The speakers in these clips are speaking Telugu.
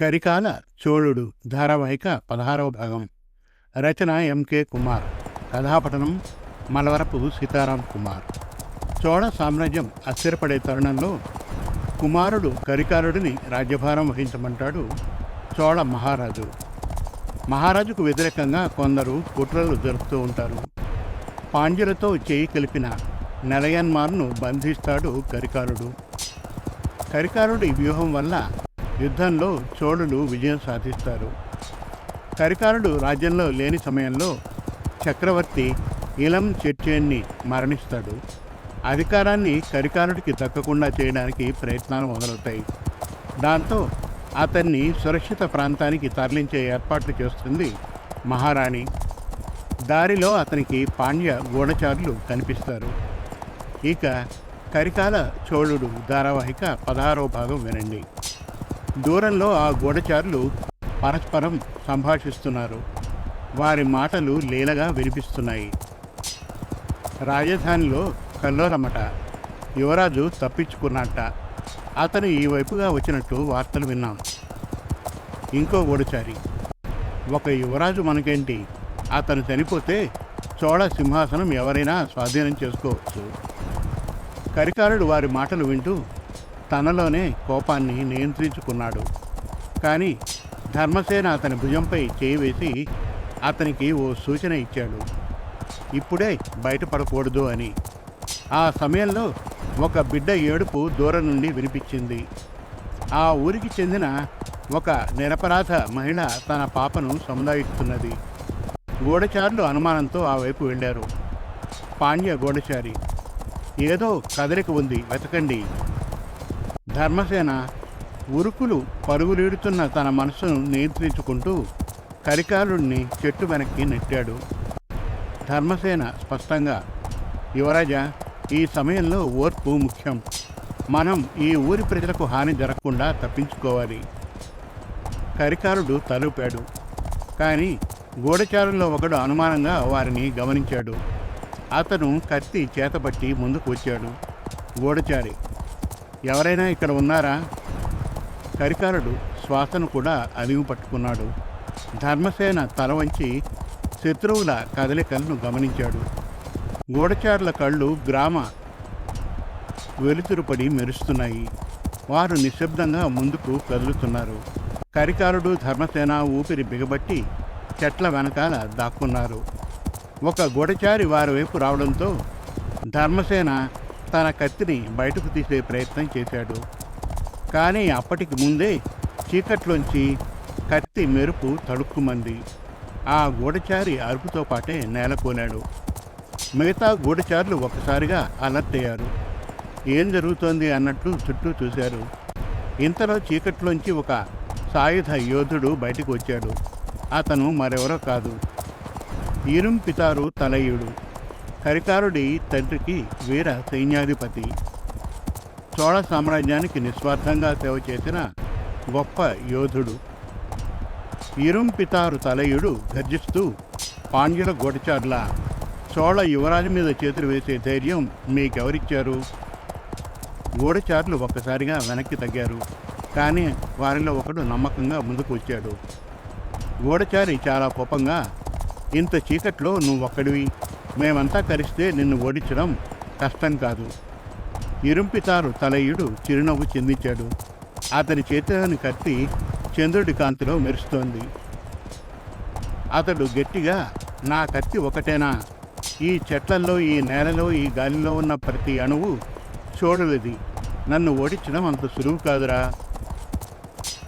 కరికాల చోళుడు ధారావాహిక పదహారవ భాగం. రచన ఎంకే కుమార్. కథాపఠనం మలవరపు సీతారాం కుమార్. చోళ సామ్రాజ్యం అస్థిరపడే తరుణంలో కుమారుడు కరికాలుడిని రాజ్యభారం వహించమంటాడు చోళ మహారాజు. మహారాజుకు వ్యతిరేకంగా కొందరు కుట్రలు జరుపుతూ ఉంటారు. పాండ్యులతో చేయి కలిపిన నెలయన్మార్ను బంధిస్తాడు కరికాలుడు. కరికాలుడి వ్యూహం వల్ల యుద్ధంలో చోళులు విజయం సాధిస్తారు. కరికారుడు రాజ్యంలో లేని సమయంలో చక్రవర్తి ఇలం చెట్చేన్ని మరణిస్తాడు. అధికారాన్ని కరికారుడికి దక్కకుండా చేయడానికి ప్రయత్నాలు మొదలవుతాయి. దాంతో అతన్ని సురక్షిత ప్రాంతానికి తరలించే ఏర్పాట్లు చేస్తుంది మహారాణి. దారిలో అతనికి పాండ్య గూఢచారులు కనిపిస్తారు. ఇక కరికాల చోళుడు ధారావాహిక పదహారో భాగం వినండి. దూరంలో ఆ గూఢచారులు పరస్పరం సంభాషిస్తున్నారు. వారి మాటలు లీలగా వినిపిస్తున్నాయి. రాజధానిలో కల్లోరమట యువరాజు తప్పించుకున్నట్ట అతను ఈ వైపుగా వచ్చినట్టు వార్తలు విన్నాం. ఇంకో గూఢచారి ఒక యువరాజు మనకేంటి? అతను చనిపోతే చోళ సింహాసనం ఎవరైనా స్వాధీనం చేసుకోవచ్చు. కరికారుడు వారి మాటలు వింటూ తనలోనే కోపాన్ని నియంత్రించుకున్నాడు. కానీ ధర్మసేన అతని భుజంపై చేయి వేసి అతనికి ఓ సూచన ఇచ్చాడు. ఇప్పుడే బయటపడకూడదు అని. ఆ సమయంలో ఒక బిడ్డ ఏడుపు దూరం నుండి వినిపించింది. ఆ ఊరికి చెందిన ఒక నిరపరాధ మహిళ తన పాపను సముదాయిస్తున్నది. గూఢచారులు అనుమానంతో ఆ వైపు వెళ్ళారు. పాండ్య గూఢచారి ఏదో కదలిక ఉంది వెతకండి. ధర్మసేన ఉరుకులు పరుగులీడుతున్న తన మనసును నియంత్రించుకుంటూ కరికాలుడిని చెట్టు వెనక్కి నెట్టాడు. ధర్మసేన స్పష్టంగా యువరాజ ఈ సమయంలో ఓర్పు ముఖ్యం. మనం ఈ ఊరి ప్రజలకు హాని జరగకుండా తప్పించుకోవాలి. కరికారుడు తలూపాడు. కానీ గూఢచారుల్లో ఒకడు అనుమానంగా వారిని గమనించాడు. అతను కత్తి చేతపట్టి ముందుకు వచ్చాడు. గూఢచారి ఎవరైనా ఇక్కడ ఉన్నారా? కరికారుడు శ్వాసను కూడా అదిగు పట్టుకున్నాడు. ధర్మసేన తల వంచి శత్రువుల కదలికలను గమనించాడు. గూఢచారుల కళ్ళు గ్రామ వెలుతురుపడి మెరుస్తున్నాయి. వారు నిశ్శబ్దంగా ముందుకు కదులుతున్నారు. కరికారుడు ధర్మసేన ఊపిరి బిగబట్టి చెట్ల వెనకాల దాక్కున్నారు. ఒక గూఢచారి వారి వైపు రావడంతో ధర్మసేన తన కత్తిని బయటకు తీసే ప్రయత్నం చేశాడు. కానీ అప్పటికి ముందే చీకట్లోంచి కత్తి మెరుపు తడుక్కుమంది. ఆ గూఢచారి అరుపుతో పాటే నేలకోలాడు మిగతా గూఢచారులు ఒక్కసారిగా అలర్ట్ అయ్యారు. ఏం జరుగుతోంది అన్నట్లు చుట్టూ చూశారు. ఇంతలో చీకట్లోంచి ఒక సాయుధ యోధుడు బయటకు వచ్చాడు. అతను మరెవరో కాదు. ఇరుం పితారు తలయుడు. హరికారుడి తండ్రికి వీర సైన్యాధిపతి చోళ సామ్రాజ్యానికి నిస్వార్థంగా సేవ చేసిన గొప్ప యోధుడు. ఇరుం పితారు తలయుడు గర్జిస్తూ పాండ్యుల గూఢచారుల చోళ యువరాజు మీద చేతులు వేసే ధైర్యం మీకెవరిచ్చారు? గూఢచారులు ఒక్కసారిగా వెనక్కి తగ్గారు. కానీ వారిలో ఒకడు నమ్మకంగా ముందుకు వచ్చాడు. గూఢచారి చాలా కోపంగా ఇంత చీకట్లో నువ్వు ఒక్కడివి మేమంతా కలిస్తే నిన్ను ఓడించడం కష్టం కాదు. ఇరుంపితారు తలయుడు చిరునవ్వు చెందించాడు. అతని చేతిలోని కత్తి చంద్రుడి కాంతిలో మెరుస్తోంది. అతడు గట్టిగా నా కత్తి ఒకటేనా? ఈ చెట్లల్లో ఈ నేలలో ఈ గాలిలో ఉన్న ప్రతి అణువు చూడలేది. నన్ను ఓడించడం అంత సులువు కాదురా.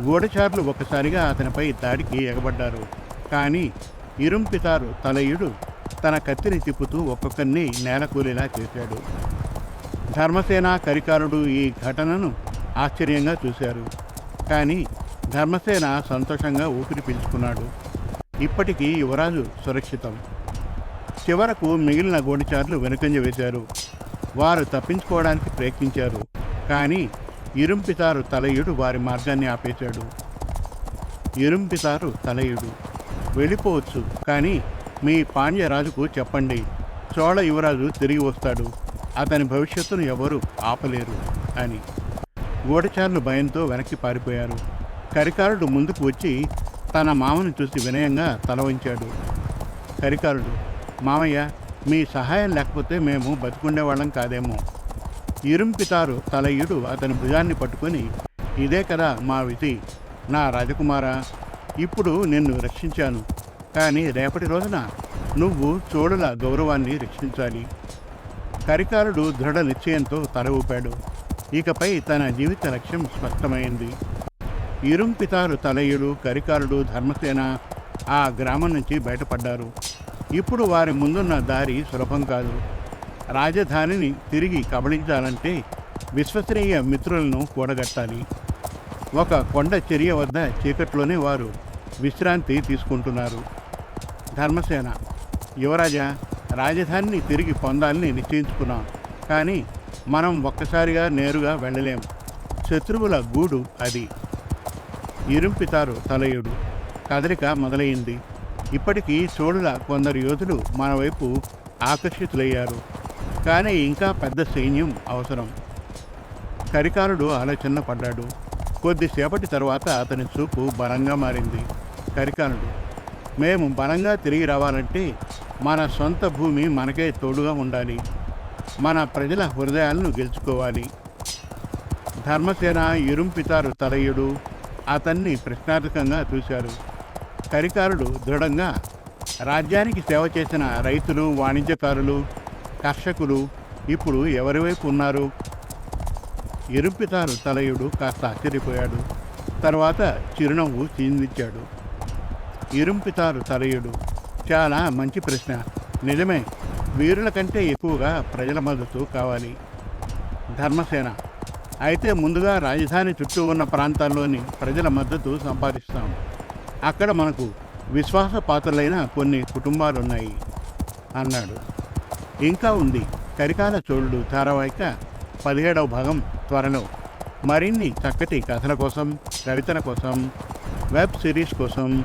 గూఢచారులు ఒకసారిగా అతనిపై దాడికి ఎగబడ్డారు. కానీ ఇరుంపితారు తలయుడు తన కత్తిని తిప్పుతూ ఒక్కొక్కరిని నేలకూలేలా చేశాడు. ధర్మసేన కరికారుడు ఈ ఘటనను ఆశ్చర్యంగా చూశారు. కానీ ధర్మసేన సంతోషంగా ఊపిరి పీల్చుకున్నాడు. ఇప్పటికీ యువరాజు సురక్షితం. చివరకు మిగిలిన గోడిచార్లు వెనుకంజ వేశారు. వారు తప్పించుకోవడానికి ప్రయత్నించారు. కానీ ఇరుంపితారు తలయుడు వారి మార్గాన్ని ఆపేశాడు. ఇరుంపితారు తలయుడు. వెళ్ళిపోవచ్చు కానీ మీ పాండ్యరాజుకు చెప్పండి. చోళ యువరాజు తిరిగి వస్తాడు. అతని భవిష్యత్తును ఎవరు ఆపలేరు అని. గూఢచారులు భయంతో వెనక్కి పారిపోయారు. కరికారుడు ముందుకు వచ్చి తన మామను చూసి వినయంగా తల వంచాడు. కరికారుడు మామయ్య మీ సహాయం లేకపోతే మేము బతుకుండేవాళ్ళం కాదేమో ఇరుంపితారు తలయుడు అతని భుజాన్ని పట్టుకొని ఇదే కదా మా విధి నా రాజకుమారా. ఇప్పుడు నిన్ను రక్షించాను. కానీ రేపటి రోజున నువ్వు చోడుల గౌరవాన్ని రక్షించాలి. కరికారుడు దృఢ నిశ్చయంతో తల ఊపాడు. ఇకపై తన జీవిత లక్ష్యం స్పష్టమైంది. ఇరుంపితారు తలయుడు కరికారుడు ధర్మసేన ఆ గ్రామం నుంచి బయటపడ్డారు. ఇప్పుడు వారి ముందున్న దారి సులభం కాదు. రాజధానిని తిరిగి కబళించాలంటే విశ్వసనీయ మిత్రులను కూడగట్టాలి. ఒక కొండ చర్య వద్ద చీకట్లోనే వారు విశ్రాంతి తీసుకుంటున్నారు. ధర్మసేన యువరాజ రాజధానిని తిరిగి పొందాలని నిశ్చయించుకున్నాం. కానీ మనం ఒక్కసారిగా నేరుగా వెళ్ళలేం. శత్రువుల గూడు అది. ఇరుంపితారు తలయుడు. కదలిక మొదలైంది. ఇప్పటికీ చోళుల కొందరు యోధులు మన వైపు ఆకర్షితులయ్యారు. కానీ ఇంకా పెద్ద సైన్యం అవసరం. కరికారుడు ఆలోచన పడ్డాడు. కొద్దిసేపటి తరువాత అతని చూపు బలంగా మారింది. కరికారుడు మేము బలంగా తిరిగి రావాలంటే మన సొంత భూమి మనకే తోడుగా ఉండాలి. మన ప్రజల హృదయాలను గెలుచుకోవాలి. ధర్మసేన ఇరుంపితారు తలయుడు అతన్ని ప్రశ్నార్థకంగా చూశారు. కరికారుడు దృఢంగా రాజ్యానికి సేవ చేసిన రైతులు వాణిజ్యకారులు కర్షకులు ఇప్పుడు ఎవరి వైపు ఉన్నారు? ఇరుంపితారు తలయుడు కాస్త ఆశ్చర్యపోయాడు. తర్వాత చిరునవ్వు చిందించాడు. ఇరుంపితారు తలయుడు చాలా మంచి ప్రశ్న. నిజమే వీరుల కంటే ఎక్కువగా ప్రజల మద్దతు కావాలి. ధర్మసేన. అయితే ముందుగా రాజధాని చుట్టూ ఉన్న ప్రాంతాల్లోని ప్రజల మద్దతు సంపాదిస్తాం. అక్కడ మనకు విశ్వాసపాత్రలైన కొన్ని కుటుంబాలున్నాయి అన్నాడు. ఇంకా ఉంది కరికాల చోళుడు ధారావాహిక పదిహేడవ భాగం త్వరలో. మరిన్ని చక్కటి కథల కోసం కవితల కోసం వెబ్ సిరీస్ కోసం